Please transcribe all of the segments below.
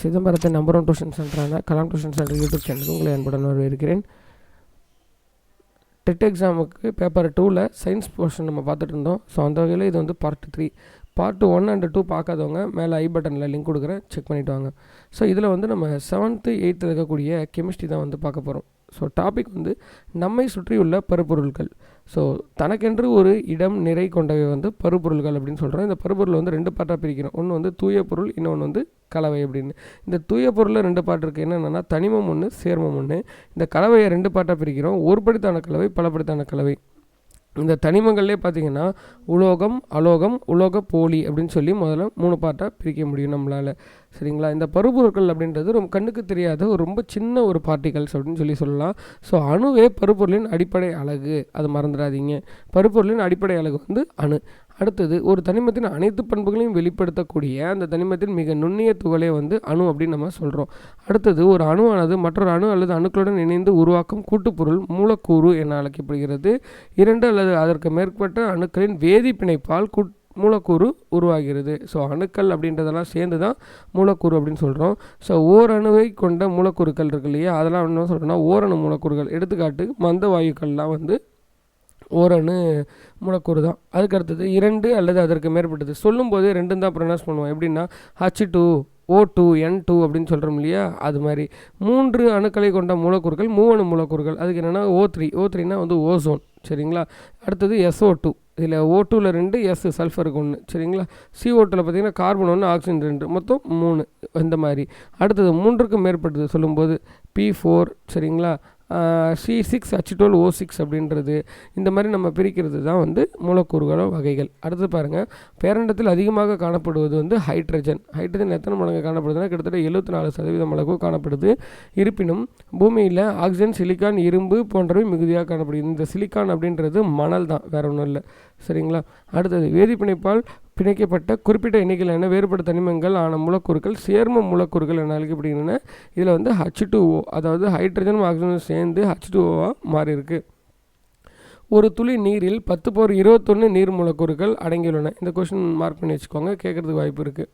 சிதம்பரத்தின் number one tuition சென்டரான Kalam tuition centre YouTube சேனலுக்கு உங்களை அன்புடன் வரவேற்கிறேன். டெட் எக்ஸாமுக்கு பேப்பர் டூவில் சயின்ஸ் போர்ஷன் நம்ம பார்த்துட்டு இருந்தோம். ஸோ அந்த வகையில் இது வந்து part three part one and two பார்க்காதவங்க மேலே ஐ பட்டனில் லிங்க் கொடுக்குறேன். செக் பண்ணிவிட்டு வாங்க. ஸோ இதில் வந்து நம்ம செவன்த்து எயித்தில் இருக்கக்கூடிய கெமிஸ்ட்ரி தான் வந்து பார்க்க போகிறோம் ஸோ டாபிக் வந்து நம்மை சுற்றியுள்ள பருப்பொருட்கள் ஸோ தனக்கென்று ஒரு இடம் நிறை கொண்டவை வந்து பருப்பொருள்கள் அப்படின்னு சொல்கிறோம் இந்த பருப்பொருள் வந்து ரெண்டு பாட்டாக பிரிக்கிறோம் ஒன்று வந்து தூய பொருள் இன்னொன்று வந்து கலவை அப்படின்னு. இந்த தூய பொருளில் ரெண்டு பாட்டு இருக்குது என்னென்னா தனிமம் ஒன்று சேர்மம் ஒன்று இந்த கலவையை ரெண்டு பாட்டாக பிரிக்கிறோம். ஒருபடித்தான கலவை பலப்படித்தான கலவை. இந்த தனிமங்கள்லேயே பார்த்தீங்கன்னா உலோகம் அலோகம் உலோக போலி அப்படின்னு சொல்லி முதல்ல மூணு பாட்டாக பிரிக்க முடியும் நம்மளால். சரிங்களா? இந்த பருப்பொருட்கள் அப்படின்றது ரொம்ப கண்ணுக்கு தெரியாத ஒரு ரொம்ப சின்ன ஒரு பார்ட்டிகல்ஸ் அப்படின்னு சொல்லி சொல்லலாம். ஸோ அணுவே பருப்பொருளின் அடிப்படை அழகு. அது மறந்துடாதீங்க. பருப்பொருளின் அடிப்படை அழகு வந்து அணு. அடுத்தது ஒரு தனிமத்தின் அனைத்து பண்புகளையும் வெளிப்படுத்தக்கூடிய அந்த தனிமத்தின் மிக நுண்ணிய துகளே வந்து அணு அப்படின்னு நம்ம சொல்கிறோம் அடுத்தது ஒரு அணுவானது மற்றொரு அணு அல்லது அணுக்களுடன் இணைந்து உருவாக்கும் கூட்டுப்பொருள் மூலக்கூறு என அழைக்கப்படுகிறது. இரண்டு அல்லது அதற்கு மேற்பட்ட அணுக்களின் வேதிப்பிணைப்பால் கூட் மூலக்கூறு உருவாகிறது. ஸோ அணுக்கள் அப்படின்றதெல்லாம் சேர்ந்து தான் மூலக்கூறு அப்படின்னு சொல்கிறோம் ஸோ ஓரணுவை கொண்ட மூலக்கூறுகள் இருக்கு இல்லையா? அதெல்லாம் என்ன சொல்கிறோன்னா ஓரணு மூலக்கூறுகள். எடுத்துக்காட்டு மந்த வாயுக்கள்லாம் வந்து ஓரணு மூலக்கூறு தான் அதுக்கு அடுத்தது இரண்டு அல்லது அதற்கு மேற்பட்டது. சொல்லும்போது ரெண்டும் தான் ப்ரொனவுன்ஸ் பண்ணுவோம். எப்படின்னா H two O two N two அப்படின்னு சொல்கிறோம் இல்லையா? அது மாதிரி. மூன்று அணுக்களை கொண்ட மூலக்கூறுகள் மூவணு மூலக்கூறுகள். அதுக்கு என்னென்னா ஓ த்ரீ ஓ த்ரீனா வந்து ஓசோன். சரிங்களா? அடுத்தது எஸ்ஓ டூ இதில் ஓ டூவில் ரெண்டு எஸ் சல்ஃபருக்கு ஒன்று சரிங்களா? சிஓ டூவில் பார்த்தீங்கன்னா கார்பன் ஒன்று ஆக்சிஜன் ரெண்டு மொத்தம் மூணு இந்த மாதிரி. அடுத்தது மூன்றுக்கும் மேற்பட்டது சொல்லும்போது பி ஃபோர் சரிங்களா? C six H twelve O six அப்படின்றது இந்த மாதிரி நம்ம பிரிக்கிறது தான் வந்து மூலக்கூறுகளோ வகைகள். அடுத்து பாருங்கள் பேரண்டத்தில் அதிகமாக காணப்படுவது வந்து ஹைட்ரஜன் ஹைட்ரஜன் எத்தனை மடங்கு காணப்படுதுன்னா கிட்டத்தட்ட எழுபத்தி நாலு சதவீதம் அளவு காணப்படுது. இருப்பினும் பூமியில் ஆக்சிஜன் சிலிக்கான் இரும்பு போன்றவை மிகுதியாக காணப்படுது இந்த சிலிக்கான் அப்படின்றது மணல் தான் வேற ஒன்றும் இல்லை. சரிங்களா? அடுத்தது வேதிப்பிணைப்பால் பிணைக்கப்பட்ட குறிப்பிட்ட எண்ணிக்கையிலான வேறுபட்ட தனிமங்கள் ஆன மூலக்கூறுகள் சேர்ம மூலக்கூறுகள் என அழைக்கப்படுகின்றன. இதில் வந்து ஹச் டூ ஓ அதாவது ஹைட்ரஜனும் ஆக்சிஜனும் சேர்ந்து ஹச் டூ ஓவாக மாறியிருக்கு. ஒரு துளி நீரில் பத்து போர் இருபத்தொன்று நீர் மூலக்கூறுகள் அடங்கியுள்ளன. இந்த கொஷின் மார்க் பண்ணி வச்சுக்கோங்க கேட்குறதுக்கு வாய்ப்பு இருக்குது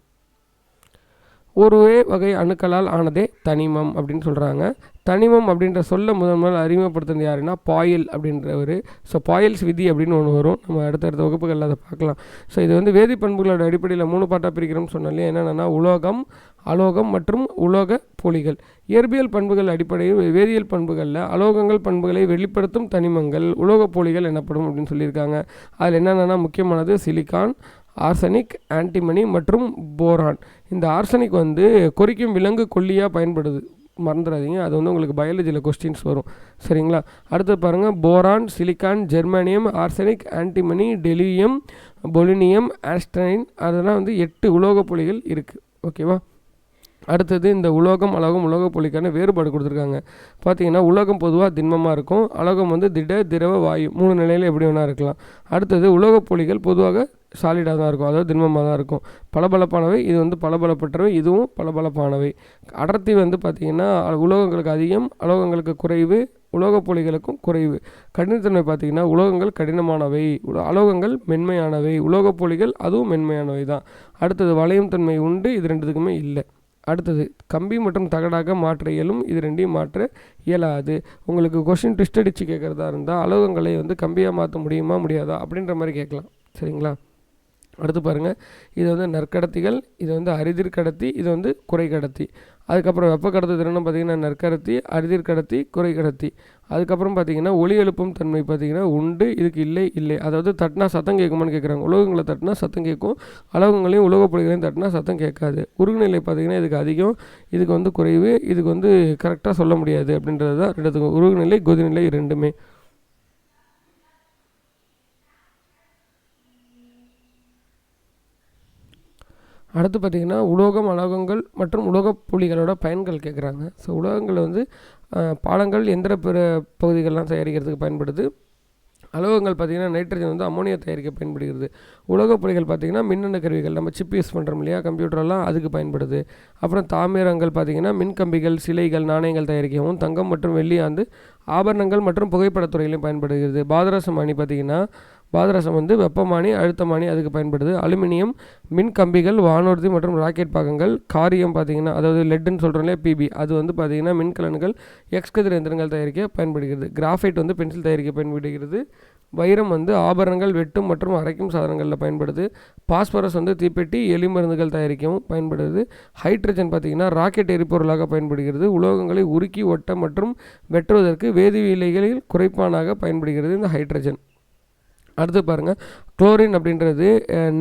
ஒருவே வகை அணுக்களால் ஆனதே தனிமம் அப்படின்னு சொல்கிறாங்க தனிமம் அப்படின்ற சொல்ல முதல் முதல் அறிமுகப்படுத்துறது யாருன்னா பாயில் அப்படின்றவர். ஸோ பாயில்ஸ் விதி அப்படின்னு ஒன்று வரும். நம்ம அடுத்தடுத்த வகுப்புகளில் அதை பார்க்கலாம். ஸோ இது வந்து வேதி பண்புகளோட அடிப்படையில் மூணு பாட்டாக பிரிக்கிறோம்னு சொன்னாலே என்னென்னா உலோகம் அலோகம் மற்றும் உலோக போலிகள். இயற்பியல் பண்புகள் அடிப்படையில் வேதியியல் பண்புகளில் அலோகங்கள் பண்புகளை வெளிப்படுத்தும் தனிமங்கள் உலோக போலிகள் எனப்படும் அப்படின்னு சொல்லியிருக்காங்க. அதில் என்னென்னா முக்கியமானது சிலிக்கான் ஆர்சனிக் ஆன்டிமனி மற்றும் போரான். இந்த ஆர்சனிக் வந்து கொறிக்கும் விலங்கு கொல்லியாக பயன்படுது. மறந்துடாதீங்க அது வந்து உங்களுக்கு பயாலஜியில் கொஸ்டின்ஸ் வரும். சரிங்களா? அடுத்து பாருங்கள் boron silicon germanium arsenic antimony tellurium polonium astatine அதெல்லாம் வந்து எட்டு உலோகப் புலிகள் இருக்குது ஓகேவா அடுத்தது இந்த உலோகம் அலோகம் உலோகப் பொலிக்கான வேறுபாடு கொடுத்துருக்காங்க. பார்த்தீங்கன்னா உலோகம் பொதுவாக திண்மமாக இருக்கும். அலோகம் வந்து திட திரவ வாயு. மூணு நிலையில் எப்படி வேணால் இருக்கலாம். அடுத்தது உலோகப் பொலிகள் பொதுவாக சாலிடாக தான் இருக்கும். அதாவது திண்மமாக தான் இருக்கும். பளபளப்பானவை இது வந்து பளபளப்பற்றவை இதுவும் பளபளப்பானவை. அடர்த்தி வந்து பார்த்திங்கன்னா உலோகங்களுக்கு அதிகம் அலோகங்களுக்கு குறைவு உலோக பொலிகளுக்கும் குறைவு. கடினத்தன்மை பார்த்திங்கன்னா உலோகங்கள் கடினமானவை. அலோகங்கள் மென்மையானவை. உலோக பொலிகள் அதுவும் மென்மையானவை தான். அடுத்தது வளையும் தன்மை உண்டு இது ரெண்டுத்துக்குமே இல்லை. அடுத்தது கம்பி மற்றும் தகடாக மாற்ற இயலும் இது ரெண்டையும் மாற்ற இயலாது. உங்களுக்கு கொஷின் ட்விஸ்ட் அடித்து கேட்குறதா இருந்தால் அலோகங்களை வந்து கம்பியாக மாற்ற முடியுமா முடியாதா அப்படின்ற மாதிரி கேட்கலாம். சரிங்களா? அடுத்து பாருங்கள் இது வந்து நற்கடத்திகள் இது வந்து அரிதிர் கடத்தி இது வந்து குறை கடத்தி. அதுக்கப்புறம் வெப்ப கடத்து திறனும் பார்த்திங்கன்னா நற்கடத்தி அரிதிர் கடத்தி குறை கடத்தி. அதுக்கப்புறம் பார்த்திங்கன்னா ஒளி எழுப்பும் தன்மை பார்த்திங்கன்னா உண்டு இதுக்கு இல்லை இல்லை. அதாவது தட்டினா சத்தம் கேட்குமான்னு கேட்குறாங்க உலோகங்களை தட்டினா சத்தம் கேட்கும் அலோகங்களையும் உலோக பொருள்களையும் தட்டினா சத்தம் கேட்காது. உருகுநிலை பார்த்திங்கன்னா இதுக்கு அதிகம் இதுக்கு வந்து குறைவு இதுக்கு வந்து கரெக்டாக சொல்ல முடியாது அப்படின்றது தான் ரெண்டுத்துக்கும். உருகுநிலை கொதிநிலை ரெண்டுமே அடுத்து பார்த்திங்கன்னா உலோகம் அலோகங்கள் மற்றும் உலோகப் புலிகளோட பயன்கள் கேட்குறாங்க. ஸோ உலோகங்கள் வந்து பாலங்கள் எந்திர பிற பகுதிகள்லாம் தயாரிக்கிறதுக்கு பயன்படுது. அலோகங்கள் பார்த்திங்கன்னா நைட்ரஜன் வந்து அமோனியா தயாரிக்க பயன்படுகிறது. உலோகப் புலிகள் பார்த்திங்கன்னா மின்னணு கருவிகள் நம்ம சிப் யூஸ் பண்ணுறோம் இல்லையா கம்ப்யூட்டரெல்லாம் அதுக்கு பயன்படுது. அப்புறம் தாமிரங்கள் பார்த்திங்கன்னா மின்கம்பிகள் சிலைகள் நாணயங்கள் தயாரிக்கவும் தங்கம் மற்றும் வெள்ளி வந்து ஆபரணங்கள் மற்றும் புகைப்படத்துறையிலையும் பயன்படுகிறது. பாதரசம் அணி பார்த்திங்கன்னா பாதரசம் வந்து வெப்பமானி அழுத்தமானி அதுக்கு பயன்படுது. அலுமினியம் மின் கம்பிகள் வானூர்தி மற்றும் ராக்கெட் பாகங்கள் காரியம் பார்த்தீங்கன்னா அதாவது லெட்டுன்னு சொல்கிறோம் பிபி அது வந்து பார்த்தீங்கன்னா மின்கலன்கள் எக்ஸ்கதிர் எந்திரங்கள் தயாரிக்க பயன்படுகிறது. கிராஃபைட் வந்து பென்சில் தயாரிக்க பயன்படுகிறது. வைரம் வந்து ஆபரணங்கள் வெட்டும் மற்றும் அரைக்கும் சாதனங்களில் பயன்படுது. பாஸ்பரஸ் வந்து தீப்பெட்டி எலி மருந்துகள் தயாரிக்கவும் பயன்படுது. ஹைட்ரஜன் பார்த்திங்கன்னா ராக்கெட் எரிபொருளாக பயன்படுகிறது. உலோகங்களை உருக்கி ஒட்ட மற்றும் வெட்டுவதற்கு வேதிவியலைகளில் குறைப்பானாக பயன்படுகிறது இந்த ஹைட்ரஜன் அடுத்து பாருங்கள் குளோரின் அப்படின்றது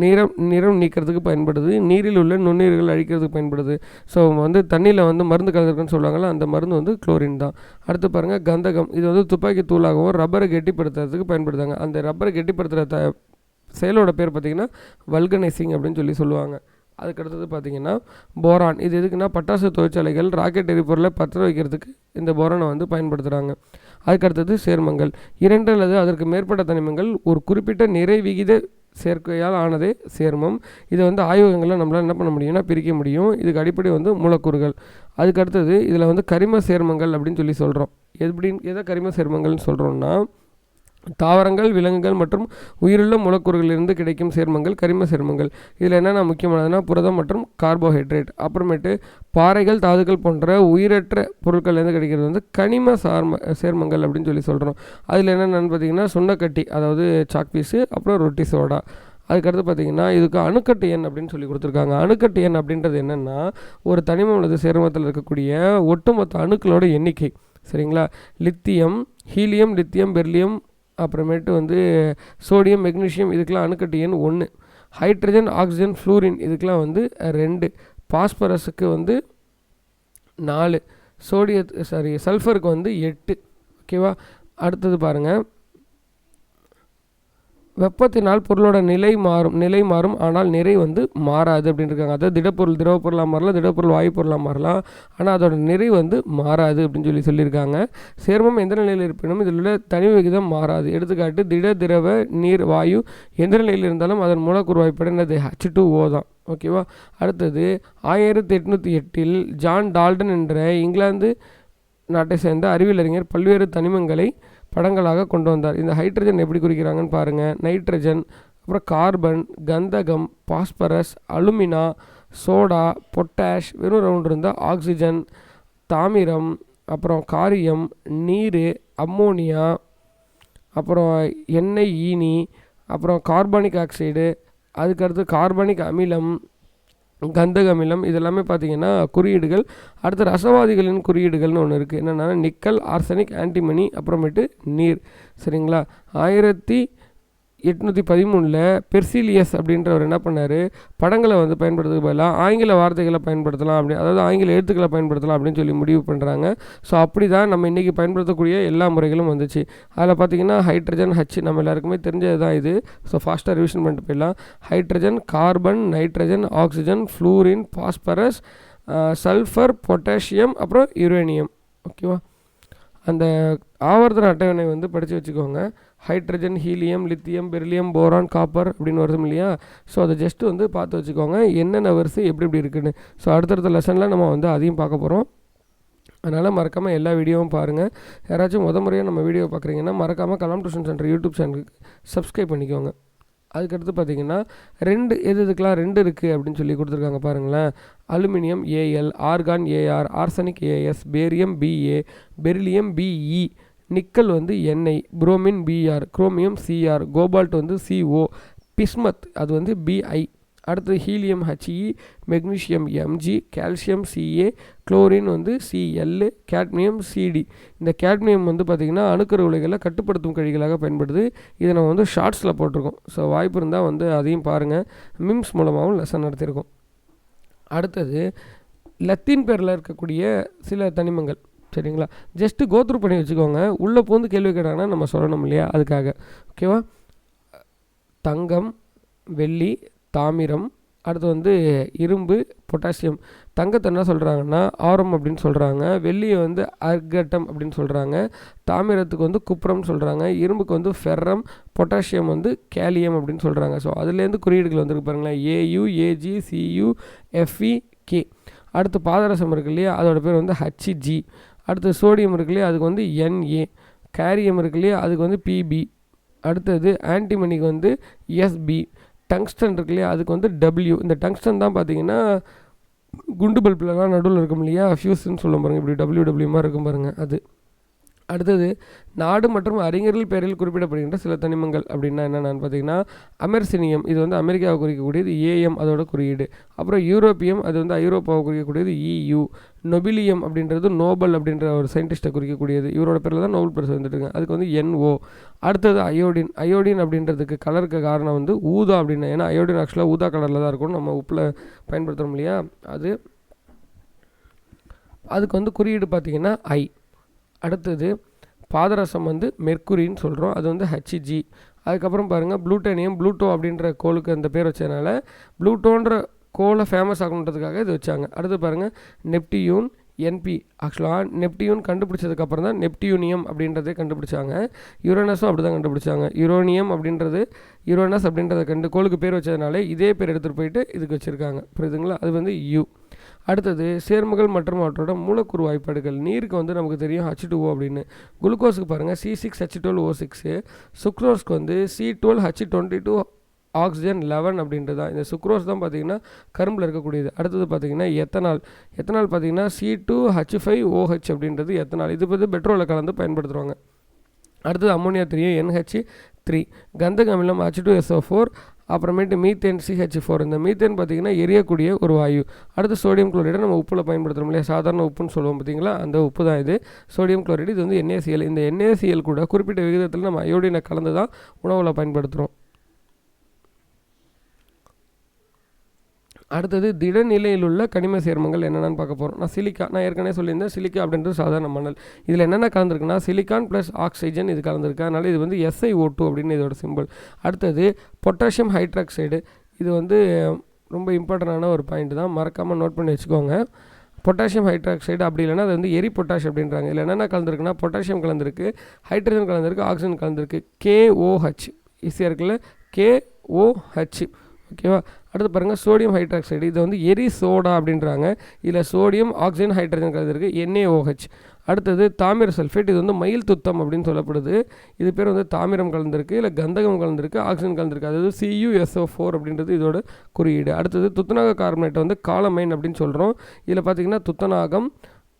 நிறம் நிறம் நீக்கிறதுக்கு பயன்படுது. நீரில் உள்ள நுண்ணுயிர்கள் அழிக்கிறதுக்கு பயன்படுது. ஸோ வந்து தண்ணியில் வந்து மருந்து கலந்துருக்குன்னு சொல்லுவாங்கள்ல அந்த மருந்து வந்து குளோரின் தான். அடுத்து பாருங்கள் கந்தகம். இது வந்து துப்பாக்கி தூளாகவும் ரப்பரை கெட்டிப்படுத்துறதுக்கு பயன்படுத்தாங்க அந்த ரப்பரை கெட்டிப்படுத்துகிற த செயலோட பேர் பார்த்திங்கன்னா வல்கனைசிங் அப்படின்னு சொல்லி சொல்லுவாங்க. அதுக்கு அடுத்தது பார்த்தீங்கன்னா போரான். இது எதுக்குன்னா பட்டாசு தொழிற்சாலைகள் ராக்கெட் எரிபொருளை பற்ற வைக்கிறதுக்கு இந்த போரானை வந்து பயன்படுத்துகிறாங்க அதுக்கு அடுத்தது சேர்மங்கள். இரண்டு அல்லது அதற்கு மேற்பட்ட தனிமங்கள் ஒரு குறிப்பிட்ட நிறை விகித சேர்க்கையால் ஆனதே சேர்மம். இதை வந்து ஆய்வகங்களில் நம்மளால் என்ன பண்ண முடியும்னா பிரிக்க முடியும். இதுக்கு அடிப்படை வந்து மூலக்கூறுகள். அதுக்கு அடுத்தது இதில் வந்து கரிம சேர்மங்கள் அப்படின்னு சொல்லி சொல்கிறோம் எப்படின்னு எதை கரிம சேர்மங்கள்னு சொல்கிறோம்னா தாவரங்கள் விலங்குகள் மற்றும் உயிருள்ள மூலக்கூறுகளிலிருந்து கிடைக்கும் சேர்மங்கள் கரிம சேர்மங்கள். இதில் என்னென்ன முக்கியமானதுன்னா புரதம் மற்றும் கார்போஹைட்ரேட் அப்புறமேட்டு பாறைகள் தாதுக்கள் போன்ற உயிரற்ற பொருட்கள்லேருந்து கிடைக்கிறது வந்து கனிம சார்ம சேர்மங்கள் அப்படின்னு சொல்லி சொல்கிறோம் அதில் என்னென்னு பார்த்தீங்கன்னா சுண்ணக்கட்டி அதாவது சாக் பீஸு அப்புறம் ரொட்டி சோடா. அதுக்கடுத்து பார்த்தீங்கன்னா இதுக்கு அணுக்கட்டு எண் அப்படின்னு சொல்லி கொடுத்துருக்காங்க. அணுக்கட்டு எண் அப்படின்றது என்னென்னா ஒரு தனிமம் அல்லது சேர்மத்தில் இருக்கக்கூடிய ஒட்டுமொத்த அணுக்களோட எண்ணிக்கை. சரிங்களா? லித்தியம் ஹீலியம் லித்தியம் பெர்லியம் அப்புறமேட்டு வந்து சோடியம் மெக்னீஷியம் இதுக்கெலாம் அணுக்கட்டு எண் ஒன்று ஹைட்ரஜன் ஆக்சிஜன் ஃப்ளூரின் இதுக்கெலாம் வந்து ரெண்டு. பாஸ்பரஸுக்கு வந்து நாலு. சோடியத்து சாரி சல்ஃபருக்கு வந்து எட்டு. ஓகேவா அடுத்தது பாருங்கள் வெப்பத்தினால் பொருளோட நிலை மாறும் நிலை மாறும். ஆனால் நிறை வந்து மாறாது அப்படின்னு இருக்காங்க அதாவது திடப்பொருள் திரவப்பொருளாக மாறலாம் திடப்பொருள் வாயு பொருளாக மாறலாம். ஆனால் அதோட நிறை வந்து மாறாது அப்படின்னு சொல்லி சொல்லியிருக்காங்க சேர்மம் எந்த நிலையில் இருப்பினும் இதில் உள்ள தனி விகிதம் மாறாது. எடுத்துக்காட்டு திட திரவ நீர் வாயு எந்த நிலையில் இருந்தாலும் அதன் மூலக்கூறு வாய்ப்பாடு என்னது? ஹச் டூ ஓ தான். ஓகேவா அடுத்தது ஆயிரத்தி எட்நூற்றி எட்டில் ஜான் டால்டன் என்ற இங்கிலாந்து நாட்டை சேர்ந்த அறிவியலறிஞர் பல்வேறு தனிமங்களை படங்களாக கொண்டு வந்தார். இந்த ஹைட்ரஜன் எப்படி குறிக்கிறாங்கன்னு பாருங்கள் நைட்ரஜன் அப்புறம் கார்பன் கந்தகம் பாஸ்பரஸ் அலுமினா சோடா பொட்டாஷ் வெறும் ரவுண்ட் இருந்தால் ஆக்சிஜன் தாமிரம் அப்புறம் காரியம் நீர் அம்மோனியா அப்புறம் எண்ணெய் ஈனி அப்புறம் கார்பானிக் ஆக்சைடு அதுக்கடுத்து கார்பானிக் அமிலம் கந்தக அமிலம் இதெல்லாமே பார்த்திங்கன்னா குறியீடுகள். அடுத்து ரசவாதிகளின் குறியீடுகள்னு ஒன்று இருக்குது என்னென்னா நிக்கல் ஆர்சனிக் ஆன்டிமனி அப்புறமேட்டு நீர். சரிங்களா? ஆயிரத்தி எட்நூற்றி பதிமூணில் பெர்சிலியஸ் அப்படின்றவர் என்ன பண்ணார்? படங்களை வந்து பயன்படுத்துக்கு பதிலாக ஆங்கில வார்த்தைகளை பயன்படுத்தலாம் அப்படி அதாவது ஆங்கில எழுத்துக்களை பயன்படுத்தலாம் அப்படின்னு சொல்லி முடிவு பண்ணுறாங்க ஸோ அப்படி தான் நம்ம இன்றைக்கி பயன்படுத்தக்கூடிய எல்லா முறைகளும் வந்துச்சு. அதில் பார்த்தீங்கன்னா ஹைட்ரஜன் ஹச் நம்ம எல்லாருக்குமே தெரிஞ்சது தான் இது. ஸோ ஃபாஸ்ட்டாக ரிவிஷன் பண்ணிட்டு போயிடலாம். Hydrogen carbon nitrogen oxygen fluorine phosphorus sulphur potassium அப்புறம் யுரேனியம் ஓகேவா அந்த ஆவர்த்தன அட்டவணை வந்து படித்து வச்சுக்கோங்க. Hydrogen helium lithium beryllium boron copper அப்படின்னு வருது இல்லையா? ஸோ அதை ஜஸ்ட்டு வந்து பார்த்து வச்சுக்கோங்க. என்னென்ன வரிசை எப்படி எப்படி இருக்குன்னு. ஸோ அடுத்தடுத்த லெசனில் நம்ம வந்து அதையும் பார்க்க போகிறோம் அதனால் மறக்காமல் எல்லா வீடியோவும் பாருங்கள் யாராச்சும் முத முறையாக நம்ம வீடியோ பார்க்குறீங்கன்னா மறக்காமல் கலாம் டியூஷன் சென்டர் யூடியூப் சேனலுக்கு சப்ஸ்கிரைப் பண்ணிக்கோங்க. அதுக்கடுத்து பார்த்தீங்கன்னா ரெண்டு எது இதுக்கெலாம் ரெண்டு இருக்குது அப்படின்னு சொல்லி கொடுத்துருக்காங்க பாருங்களேன். Aluminium AL argon AR arsenic AS barium BA beryllium BE nickel வந்து NI bromine BR chromium CR cobalt வந்து சிஓ பிஸ்மத் அது வந்து பிஐ அடுத்தது helium HE magnesium MG calcium CA chlorine வந்து சிஎல் கேட்மியம் சிடி இந்த கேட்மியம் வந்து பார்த்திங்கன்னா அணுக்கரு உலைகளை கட்டுப்படுத்தும் கழிகளாக பயன்படுது. இதை நம்ம வந்து ஷார்ட்ஸில் போட்டிருக்கோம். ஸோ வாய்ப்பு இருந்தால் வந்து அதையும் பாருங்கள் மிம்ஸ் மூலமாகவும் லெசன் நடத்தியிருக்கோம். அடுத்தது லத்தீன் பேரில் இருக்கக்கூடிய சில தனிமங்கள். சரிங்களா? ஜஸ்ட்டு கோத்ரூ பண்ணி வச்சுக்கோங்க. உள்ளே பூந்து கேள்வி கேட்டாங்கன்னா நம்ம சொல்லணும் இல்லையா? அதுக்காக. ஓகேவா தங்கம் வெள்ளி தாமிரம் அடுத்து வந்து இரும்பு பொட்டாசியம். தங்கத்தை என்ன சொல்கிறாங்கன்னா ஆரம் அப்படின்னு சொல்கிறாங்க வெள்ளியை வந்து அர்கட்டம் அப்படின்னு சொல்கிறாங்க தாமிரத்துக்கு வந்து குப்புறம்னு சொல்கிறாங்க இரும்புக்கு வந்து ஃபெர்ரம் பொட்டாசியம் வந்து கேலியம் அப்படின்னு சொல்கிறாங்க ஸோ அதுலேருந்து குறியீடுகள் வந்துருக்கு பாருங்களேன். AU AG CU FE K அடுத்து பாதரசம் இருக்கு இல்லையா? அதோட பேர் வந்து ஹச்ஜி அடுத்து சோடியம் இருக்கு இல்லையா அதுக்கு வந்து என்ஏ கேரியம் இருக்கு இல்லையா அதுக்கு வந்து பிபி அடுத்தது ஆன்டிமனிக்கு வந்து எஸ்பி டங்ஸ்டன் இருக்கு இல்லையா அதுக்கு வந்து டபிள்யூ இந்த டங்ஸ்டன் தான் பார்த்தீங்கன்னா குண்டு பல்ப்லலாம் நடுவில் இருக்கும் இல்லையா ஃபியூஸ்ன்னு சொல்ல பாருங்கள் இப்படி டபிள்யூ டபிள்யூ மாதிரி இருக்கும் பாருங்கள் அது. அடுத்தது நாடு மற்றும் அறிஞர்கள் பெயரில் குறிப்பிடப்படுகின்ற சில தனிமங்கள் அப்படின்னா என்னென்னு பார்த்தீங்கன்னா அமெர்சினியம் இது வந்து அமெரிக்காவை குறிக்கக்கூடியது ஏஎம் அதோட குறியீடு. அப்புறம் யூரோப்பியம் அது வந்து ஐரோப்பாவை குறிக்கக்கூடியது இயு நொபிலியம் அப்படின்றது நோபல் அப்படின்ற ஒரு சயின்டிஸ்ட்டை குறிக்கக்கூடியது. இவரோட பேரில் தான் நோபல் பரிசு வந்துட்டுருங்க அதுக்கு வந்து என்ஓ அடுத்தது அயோடின். அயோடின் அப்படின்றதுக்கு கலருக்கு காரணம் வந்து ஊதா அப்படின்னு ஏன்னா அயோடின் ஆக்சுவலாக ஊதா கலரில் தான் இருக்கும் நம்ம உப்பில் பயன்படுத்துகிறோம் இல்லையா? அது அதுக்கு வந்து குறியீடு பார்த்திங்கன்னா ஐ. அடுத்தது பாதரசம் வந்து மெர்க்குரின்னு சொல்கிறோம் அது வந்து ஹச்ஜி அதுக்கப்புறம் பாருங்கள் ப்ளூட்டேனியம் ப்ளூட்டோ அப்படின்ற கோளுக்கு அந்த பேர் வச்சதுனால ப்ளூட்டோன்ற கோலை ஃபேமஸ் ஆகணுன்றதுக்காக இது வச்சாங்க. அடுத்து பாருங்கள் நெப்டியூன் என்பி ஆக்சுவலாக நெப்டியூன் கண்டுபிடிச்சதுக்கப்புறம் தான் நெப்டியூனியம் அப்படின்றதே கண்டுபிடிச்சாங்க. யுரோனஸும் அப்படி தான் கண்டுபிடிச்சாங்க. யுரோனியம் அப்படின்றது யுரோனஸ் அப்படின்றத கண்டு கோளுக்கு பேர் வச்சதுனால இதே பேர் எடுத்துகிட்டு போயிட்டு இதுக்கு வச்சுருக்காங்க. புரியுதுங்களா? அது வந்து யூ அடுத்தது சேர்மங்கள் மற்றும் அவற்றோட மூலக்கூறு வாய்ப்பாடுகள். நீருக்கு வந்து நமக்கு தெரியும் ஹச் டூ அப்படின்னு. குளுக்கோஸுக்கு பாருங்கள் C six H twelve O six சுக்ரோஸ்க்கு வந்து C twelve H twenty two oxygen eleven அப்படின்றது தான் இந்த சுக்ரோஸ் தான் பார்த்திங்கன்னா கரும்பில் இருக்கக்கூடியது. அடுத்தது பார்த்திங்கன்னா எத்தனால். எத்தனால் பார்த்திங்கன்னா C two H five OH அப்படின்றது எத்தனால். இது வந்து பெட்ரோலை கலந்து பயன்படுத்துகிறாங்க அடுத்தது அம்மோனியா தெரியும் என்ஹெச் த்ரீ கந்தக அமிலம் ஹச் டூ எஸ்ஓ ஃபோர் அப்புறமேட்டு மீத்தேன் சிஹெச் ஃபோர் இந்த மீத்தேன் பார்த்திங்கன்னா எரியக்கூடிய ஒரு வாயு. அடுத்து சோடியம் குளோரைடை நம்ம உப்பில் பயன்படுத்துகிறோம் இல்லையா? சாதாரண உப்புன்னு சொல்லுவோம் பார்த்திங்களா? அந்த உப்பு தான் இது. சோடியம் குளோரைடு இது வந்து என்ஏசிஎல் இந்த என்ஏசிஎல் கூட குறிப்பிட்ட விகிதத்தில் நம்ம அயோடினை கலந்து தான் உணவில் பயன்படுத்துகிறோம் அடுத்தது திடநிலையில் உள்ள கனிம சேர்மங்கள் என்னென்னு பார்க்க போகிறோம் நான் சிலிக்கா நான் ஏற்கனவே சொல்லியிருந்தேன் சிலிக்கா அப்படின்றது சாதாரண மணல். இதில் என்னென்ன கலந்துருக்குன்னா சிலிக்கான் ப்ளஸ் ஆக்சிஜன் இது கலந்துருக்கு. அதனால் இது வந்து எஸ்ஐ ஓ டூ அப்படின்னு இதோட சிம்பிள் அடுத்தது பொட்டாசியம் ஹைட்ராக்சைடு இது வந்து ரொம்ப இம்பார்ட்டண்டான ஒரு பாயிண்ட் தான். மறக்காமல் நோட் பண்ணி வச்சுக்கோங்க. பொட்டாசியம் ஹைட்ராக்சைடு அப்படி இல்லைனா அது வந்து எரி பொட்டாஷ் அப்படின்றாங்க. இதில் என்னென்ன கலந்துருக்குன்னா பொட்டாசியம் கலந்துருக்கு ஹைட்ரஜன் கலந்துருக்கு ஆக்சிஜன் கலந்துருக்கு. கேஓஹெச் ஈஸியாக இருக்குல்ல? கேஓஹெச் ஓகேவா? அடுத்து பாருங்கள் சோடியம் ஹைட்ராக்சைடு இது வந்து எரி சோடா அப்படின்றாங்க. இதில் சோடியம் ஆக்சிஜன் ஹைட்ரஜன் கலந்துருக்கு. என்ஏஓஹெச் அடுத்தது தாமிர சல்ஃபேட் இது வந்து மயில் துத்தம் அப்படின்னு சொல்லப்படுது. இது பேர் வந்து தாமிரம் கலந்துருக்கு. இல்லை கந்தகம் கலந்துருக்கு. ஆக்சிஜன் கலந்துருக்கு. அதாவது சியூஎஸ்ஓ ஃபோர் அப்படின்றது இதோட குறியீடு. அடுத்தது துத்தநாக கார்பனேட்டை வந்து காலமைன் அப்படின்னு சொல்கிறோம் இதில் பார்த்திங்கன்னா துத்தநாகம்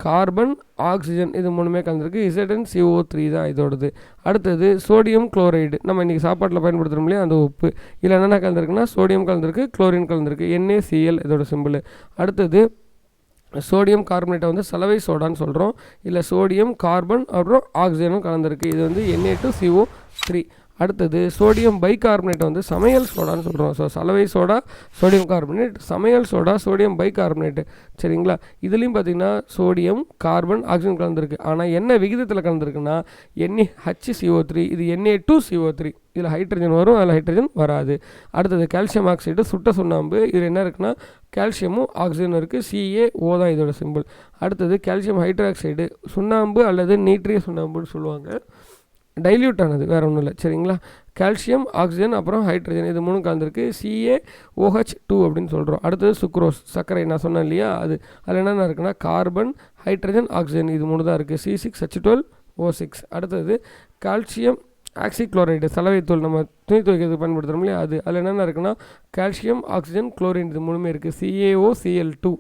கார்பன் ஆக்சிஜன் இது மூணுமே கலந்துருக்கு. இசடன் சிஓ த்ரீ தான் இதோடது. அடுத்தது சோடியம் குளோரைடு நம்ம இன்றைக்கி சாப்பாட்டில் பயன்படுத்துகிறோம் இல்லையா? அந்த உப்பு. இதில் என்னென்ன கலந்துருக்குன்னா சோடியம் கலந்துருக்கு குளோரின் கலந்துருக்கு. என்ஏசிஎல் இதோட சிம்பிள் அடுத்தது சோடியம் கார்பனேட்டை வந்து சலவை சோடான்னு சொல்கிறோம் இல்லை சோடியம் கார்பன் அப்புறம் ஆக்சிஜனும் கலந்துருக்கு. இது வந்து என்ஏ டு சிஓ த்ரீ அடுத்தது சோடியம் பைகார்பனேட் வந்து சமையல் சோடான்னு சொல்கிறோம் ஸோ சலவை சோடா சோடியம் கார்பனேட் சமையல் சோடா சோடியம் பைகார்பனேட்டு சரிங்களா? இதுலேயும் பார்த்திங்கன்னா சோடியம் கார்பன் ஆக்சிஜன் கலந்துருக்கு. ஆனால் என்ன விகிதத்தில் கலந்துருக்குன்னா என்ஏ சிஓ த்ரீ இது என்ஏ டூ சிஓ த்ரீ இதில் ஹைட்ரஜன் வரும் அதில் ஹைட்ரஜன் வராது. அடுத்தது கால்சியம் ஆக்சைடு சுட்ட சுண்ணாம்பு. இதில் என்ன இருக்குன்னா கால்சியமும் ஆக்சிஜனும் இருக்குது சிஏ ஓ தான் இதோட சிம்பிள் அடுத்தது கால்சியம் ஹைட்ராக்சைடு சுண்ணாம்பு அல்லது நீட்ரிய சுண்ணாம்புன்னு சொல்லுவாங்க. டைல்யூட் ஆனது வேறு ஒன்றும் இல்லை. சரிங்களா? கால்சியம் ஆக்சிஜன் அப்புறம் ஹைட்ரஜன் இது மூணு கலந்துருக்கு. சிஏ ஓஹெச் டூ அப்படின்னு சொல்கிறோம் அடுத்தது சுக்ரோஸ் சர்க்கரை. நான் சொன்னேன் இல்லையா? அது அதில் என்னென்ன இருக்குன்னா கார்பன் ஹைட்ரஜன் ஆக்சிஜன் இது மூணு தான் இருக்குது C six H twelve O six அடுத்தது கால்சியம் ஆக்சிக்ளோரைடு சலவைத்தூள். நம்ம துணி துவைக்கிறது பயன்படுத்துகிறோம் இல்லையா? அது அதில் என்னென்ன இருக்குன்னா கால்சியம் ஆக்சிஜன் குளோரின் இது மூணுமே இருக்குது சிஏஓ சிஎல் டூ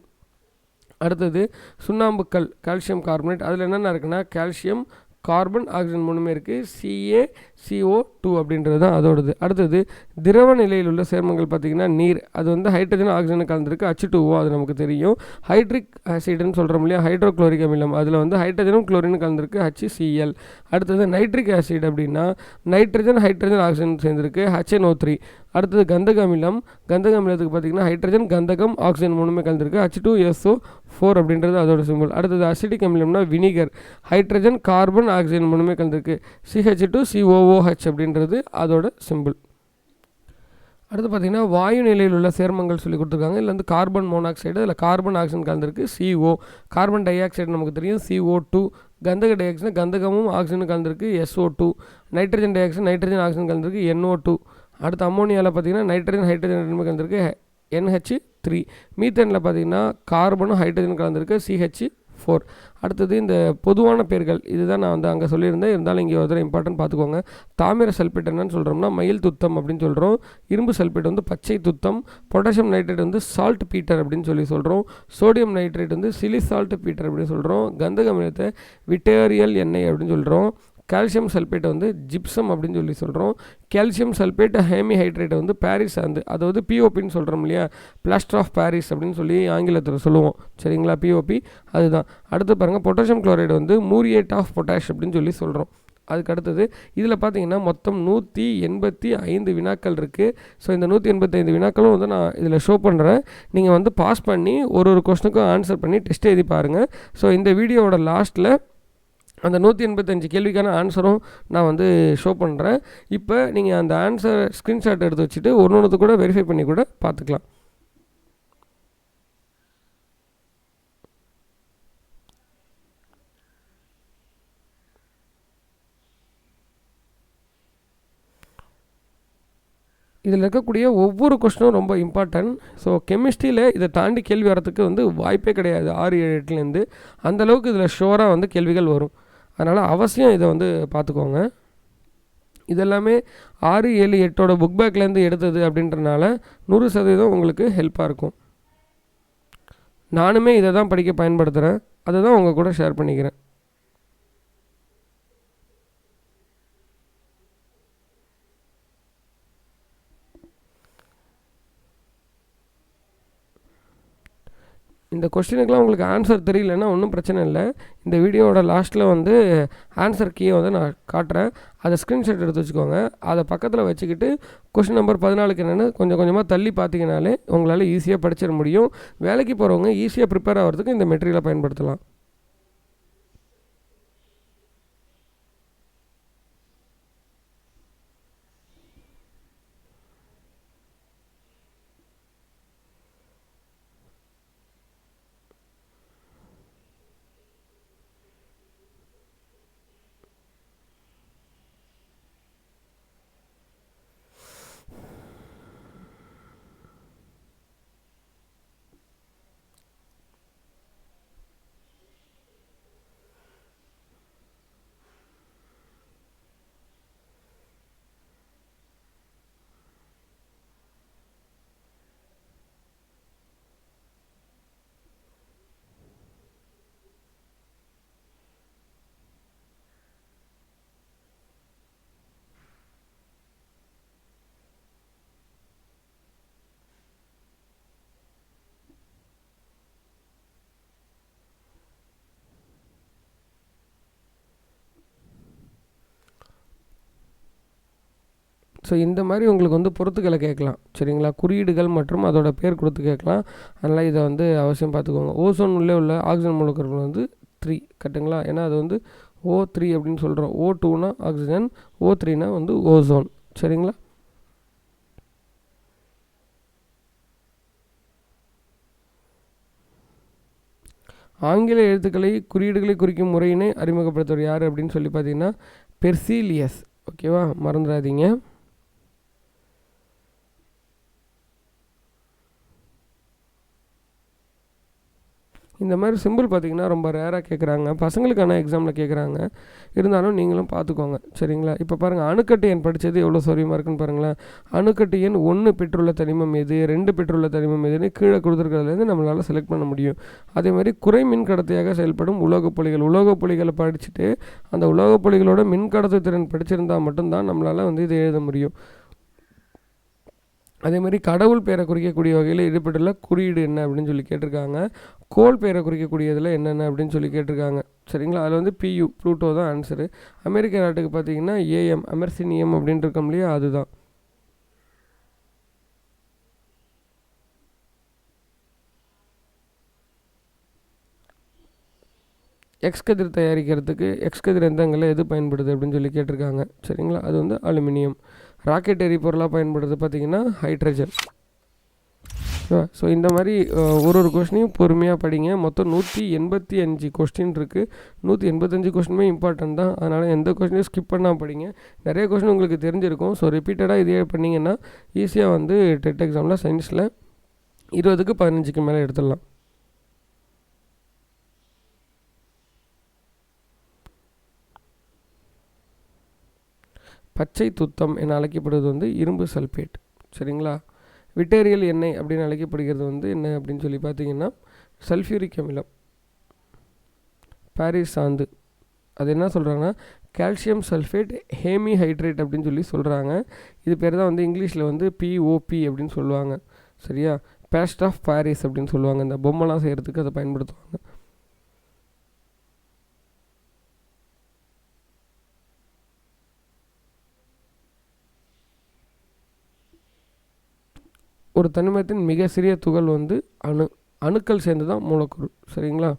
அடுத்தது சுண்ணாம்புக்கல் கால்சியம் கார்பனேட் அதில் என்னென்ன இருக்குன்னா கால்சியம் கார்பன் ஆக்சிஜன் மூணுமே இருக்குது சிஏ சிஓ டூ அப்படின்றது தான் அதோடது. அடுத்தது திரவ நிலையில் உள்ள சேர்மங்கள் பார்த்திங்கன்னா நீர். அது வந்து ஹைட்ரஜன் ஆக்சிஜன் கலந்துருக்கு. அச்சு டூஓ அது நமக்கு தெரியும். ஹைட்ரிக் ஆசிட்னு சொல்கிறோம் இல்லையா? ஹைட்ரோக்ளோரிக் அமிலம். அதில் வந்து ஹைட்ரஜனும் குளோரினும் கலந்துருக்கு. ஹச்சிசிஎல் அடுத்தது நைட்ரிக் ஆசிட் அப்படின்னா நைட்ரஜன் ஹைட்ரஜன் ஆக்சிஜன் சேர்ந்துருக்கு. ஹச்என்ஓ த்ரீ அடுத்தது கந்தக அமிலம். கந்தக அமிலத்துக்கு பார்த்திங்கன்னா ஹைட்ரஜன் கந்தகம் ஆக்சிஜன் மூணுமே கலந்துருக்கு. ஹச் டூ எஸ்ஓ ஃபோர் அப்படின்றது அதோட சிம்பிள் அடுத்தது அசிடிக் அமிலம்னா வினிகர் ஹைட்ரஜன் கார்பன் ஆக்சிஜன் மூணுமே கலந்துருக்கு. சிஹெச் டூ சிஓஓஹெச் அப்படின்றது அதோட சிம்பிள் அடுத்து பார்த்திங்கன்னா வாயு நிலையில் உள்ள சேர்மங்கள் சொல்லி கொடுத்துருக்காங்க. இல்லை வந்து கார்பன் மோனாக்சைடு அதில் கார்பன் ஆக்சிஜன் கலந்துருக்கு. சிஓ கார்பன் டை ஆக்சைடு நமக்கு தெரியும். சிஓ டூ கந்தக டை ஆக்சைடு கந்தகமும் ஆக்சிஜனும் கலந்துருக்கு. SO two nitrogen dioxide nitrogen oxygen கலந்துருக்கு. என்ஓ டூ அடுத்து அம்மோனியாவில் பார்த்தீங்கன்னா நைட்ரஜன் ஹைட்ரஜன் ரெண்டுமே கலந்துருக்கு. என்ஹெச் த்ரீ மீத்தேனில் பார்த்தீங்கன்னா கார்பனும் ஹைட்ரஜன் கலந்துருக்கு. சிஹெச் ஃபோர் அடுத்தது இந்த பொதுவான பேர்கள். இதுதான் நான் வந்து அங்கே சொல்லியிருந்தேன். இருந்தாலும் இங்கே ஒரு இம்பார்ட்டன்ட் பார்த்துக்கோங்க. தாமிர சல்பேட் என்னன்னு சொல்கிறோம்னா மயில் துத்தம் அப்படின்னு சொல்கிறோம் இரும்பு சல்பேட் வந்து பச்சை துத்தம். பொட்டாசியம் நைட்ரேட் வந்து சால்ட் பீட்டர் அப்படின்னு சொல்லி சொல்கிறோம் சோடியம் நைட்ரேட் வந்து சிலி சால்ட் பீட்டர் அப்படின்னு சொல்கிறோம் கந்தகமிலத்தை விட்டேரியல் எண்ணெய் அப்படின்னு சொல்கிறோம் கால்சியம் சல்பேட்டை வந்து ஜிப்சம் அப்படின்னு சொல்லி சொல்கிறோம் கால்சியம் சல்பேட் ஹேமி ஹைட்ரேட்டை வந்து பாரிஸ் வந்து அதாவது பிஓபின்னு சொல்கிறோம் இல்லையா? பிளாஸ்டர் ஆஃப் பாரிஸ் அப்படின்னு சொல்லி ஆங்கிலத்தில் சொல்லுவோம். சரிங்களா பிஓபி அதுதான். அடுத்து பாருங்கள் பொட்டாசியம் குளோரைடு வந்து மூரியேட் ஆஃப் பொட்டாஷ் அப்படின்னு சொல்லி சொல்கிறோம் அதுக்கு அடுத்தது இதில் பார்த்தீங்கன்னா மொத்தம் நூற்றி எண்பத்தி ஐந்து வினாக்கள் இருக்குது ஸோ இந்த நூற்றி எண்பத்தைந்து வினாக்களும் வந்து நான் இதில் ஷோ பண்ணுறேன் நீங்கள் வந்து பாஸ் பண்ணி ஒரு ஒரு கொஸ்டினுக்கும் ஆன்சர் பண்ணி டெஸ்ட் எழுதி பாருங்கள் ஸோ இந்த வீடியோவோட லாஸ்ட்டில் அந்த நூற்றி எண்பத்தஞ்சு கேள்விக்கான ஆன்சரும் நான் வந்து ஷோ பண்ணுறேன் இப்போ நீங்கள் அந்த ஆன்சர் ஸ்க்ரீன்ஷாட் எடுத்து வச்சுட்டு ஒன்று ஒன்று கூட வெரிஃபை பண்ணி கூட பார்த்துக்கலாம். இதில் இருக்கக்கூடிய ஒவ்வொரு கொஸ்டினும் ரொம்ப இம்பார்ட்டன்ட் ஸோ கெமிஸ்ட்ரியில் இதை தாண்டி கேள்வி வரத்துக்கு வந்து வாய்ப்பே கிடையாது. ஆறு ஏழு எட்டுலேருந்து அந்தளவுக்கு இதில் ஷோராக வந்து கேள்விகள் வரும். அதனால் அவசியம் இதை வந்து பார்த்துக்கோங்க. இதெல்லாமே ஆறு ஏழு எட்டோட புக் பேக்லேருந்து எடுத்தது அப்படின்றனால நூறு சதவீதம் உங்களுக்கு ஹெல்ப்பாக இருக்கும். நானுமே இதை தான் படிக்க பயன்படுத்துகிறேன் அதை தான் உங்கள் கூட ஷேர் பண்ணிக்கிறேன். இந்த கொஸ்டினுக்கெலாம் உங்களுக்கு ஆன்சர் தெரியலன்னா ஒன்றும் பிரச்சனை இல்லை. இந்த வீடியோவோட லாஸ்ட்டில் வந்து ஆன்சர் கீயை வந்து நான் காட்டுறேன். அதை ஸ்க்ரீன்ஷாட் எடுத்து வச்சுக்கோங்க. அதை பக்கத்தில் வச்சுக்கிட்டு கொஸ்டின் நம்பர் பதினாலுக்கு என்னென்னு கொஞ்சம் கொஞ்சமாக தள்ளி பார்த்தீங்கனாலே உங்களால் ஈஸியாக படிச்சிட முடியும். வேலைக்கு போகிறவங்க ஈஸியாக ப்ரிப்பேர் ஆகிறதுக்கு இந்த மெட்டீரியலை பயன்படுத்தலாம். ஸோ இந்த மாதிரி உங்களுக்கு வந்து பொறுத்துக்களை கேட்கலாம். சரிங்களா? குறியீடுகள் மற்றும் அதோட பேர் கொடுத்து கேட்கலாம். அதனால் இதை வந்து அவசியம் பார்த்துக்கோங்க. ஓசோன் உள்ளே உள்ள ஆக்சிஜன் மூலக்கூறுகள் வந்து த்ரீ கட்டுங்களா? ஏன்னா அது வந்து ஓ த்ரீ அப்படின்னு சொல்கிறோம் ஓ டூனா ஆக்சிஜன் ஓ த்ரீனா வந்து ஓசோன் சரிங்களா? ஆங்கில எழுத்துக்களை குறியீடுகளை குறிக்கும் முறையினை அறிமுகப்படுத்துவர் யார் அப்படின்னு சொல்லி பார்த்தீங்கன்னா பெர்சீலியஸ். ஓகேவா மறந்துடாதீங்க. இந்த மாதிரி சிம்பிள் பார்த்தீங்கன்னா ரொம்ப ரேராக கேட்குறாங்க பசங்களுக்கான எக்ஸாமில் கேட்குறாங்க இருந்தாலும் நீங்களும் பார்த்துக்கோங்க. சரிங்களா? இப்போ பாருங்கள் அணுக்கட்டு எண் படித்தது எவ்வளோ சௌரியமாக இருக்குன்னு பாருங்களேன். அணுக்கட்டு எண் ஒன்று பெற்றுள்ள தனிமம் எது? ரெண்டு பெற்றுள்ள தனிமம் எதுன்னு கீழே கொடுத்துருக்கிறதுலேருந்து நம்மளால் செலக்ட் பண்ண முடியும். அதே மாதிரி குறை மின் கடத்தையாக செயல்படும் உலோகப் புலிகள் உலோகப் புலிகளை படிச்சுட்டு அந்த உலோகப் புலிகளோட மின் கடத்து திறன் படிச்சிருந்தால் மட்டும்தான் நம்மளால் வந்து இதை எழுத முடியும். அதே மாதிரி கடவுள் பேரை குறிக்கக்கூடிய வகையில் ஈடுபட்டுள்ள குறியீடு என்ன அப்படின்னு சொல்லி கேட்டிருக்காங்க. கோல் பேரை குறிக்கக்கூடியதில் என்னென்ன அப்படின்னு சொல்லி கேட்டிருக்காங்க. சரிங்களா? அதில் வந்து பியூ ப்ளூட்டோ தான் ஆன்சரு அமெரிக்க நாட்டுக்கு பார்த்தீங்கன்னா ஏஎம் அமெர்சினியம் அப்படின்னு இருக்கோம் இல்லையா? அதுதான். எக்ஸ் கதிர் தயாரிக்கிறதுக்கு எக்ஸ் கதிர் எந்தங்களில் எது பயன்படுது அப்படின்னு சொல்லி கேட்டிருக்காங்க. சரிங்களா? அது வந்து அலுமினியம். ராக்கெட் எரிபொருளாக பயன்படுறது பார்த்திங்கன்னா ஹைட்ரஜன் ஸோ இந்த மாதிரி ஒரு ஒரு கொஸ்டினையும் பொறுமையாக படிங்க. மொத்தம் நூற்றி எண்பத்தி அஞ்சு கொஸ்டின் இருக்குது நூற்றி எண்பத்தஞ்சு கொஸ்டினுமே இம்பார்ட்டன்ட் தான். அதனால் எந்த கொஸ்டினையும் ஸ்கிப் பண்ணால் படிங்க. நிறைய கொஸ்டின் உங்களுக்கு தெரிஞ்சிருக்கும். ஸோ ரிப்பீட்டடாக இதே பண்ணிங்கன்னா ஈஸியாக வந்து டெட் எக்ஸாமில் சயின்ஸில் இருபதுக்கு பதினஞ்சுக்கு மேலே எடுத்துடலாம். பச்சை துத்தம் என அழைக்கப்படுவது வந்து இரும்பு சல்பேட் சரிங்களா? விட்டேரியல் எண்ணெய் அப்படின்னு அழைக்கப்படுகிறது வந்து என்ன அப்படின்னு சொல்லி பார்த்தீங்கன்னா சல்ஃபியூரிக் அமிலம். பாரிஸ் சாந்து. அது என்ன சொல்கிறாங்கன்னா கால்சியம் சல்ஃபேட் ஹேமி ஹைட்ரேட் அப்படின்னு சொல்லி சொல்கிறாங்க இது பேர் தான் வந்து இங்கிலீஷில் வந்து பிஓபி அப்படின்னு சொல்லுவாங்க. சரியா? பேஸ்ட் ஆஃப் பாரிஸ் அப்படின்னு சொல்லுவாங்க. இந்த பொம்மைலாம் செய்கிறதுக்கு அதை பயன்படுத்துவாங்க. ஒரு தனிமத்தின் மிக சிறிய துகள் வந்து அணு அணுக்கள் சேர்ந்து தான் மூலக்கூறு. சரிங்களா?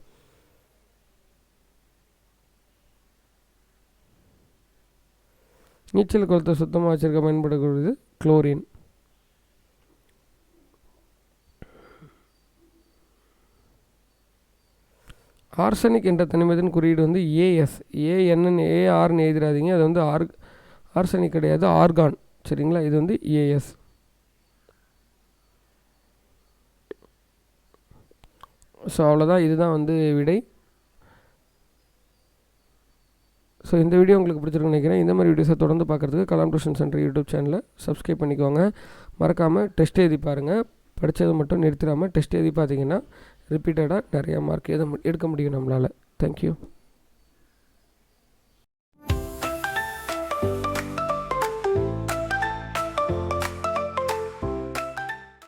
நீச்சல் குளத்தை சுத்தமாக வச்சிருக்க பயன்படக்கூடியது குளோரின். ஆர்சனிக் என்ற தனிமத்தின் குறியீடு வந்து ஏஎஸ் ஏஎன்என் ஏஆர்னு எழுதிடாதீங்க. அது வந்து ஆர் ஆர்சனிக் கிடையாது ஆர்கான். சரிங்களா? இது வந்து ஏஎஸ் ஸோ அவ்வளோதான் இதுதான் வந்து விடை. ஸோ இந்த வீடியோ உங்களுக்கு பிடிச்சிருக்குன்னு நினைக்கிறேன். இந்த மாதிரி வீடியோஸை தொடர்ந்து பார்க்குறதுக்கு கலாம் டியூஷன் சென்டர் யூடியூப் சேனலை சப்ஸ்கிரைப் பண்ணிக்கோங்க. மறக்காமல் டெஸ்ட் எழுதி பாருங்கள் படித்ததை மட்டும் நிறுத்திடாமல் டெஸ்ட் எழுதி பார்த்தீங்கன்னா ரிப்பீட்டடாக நிறையா மார்க் எத எடுக்க முடியும் நம்மளால். தேங்க்யூ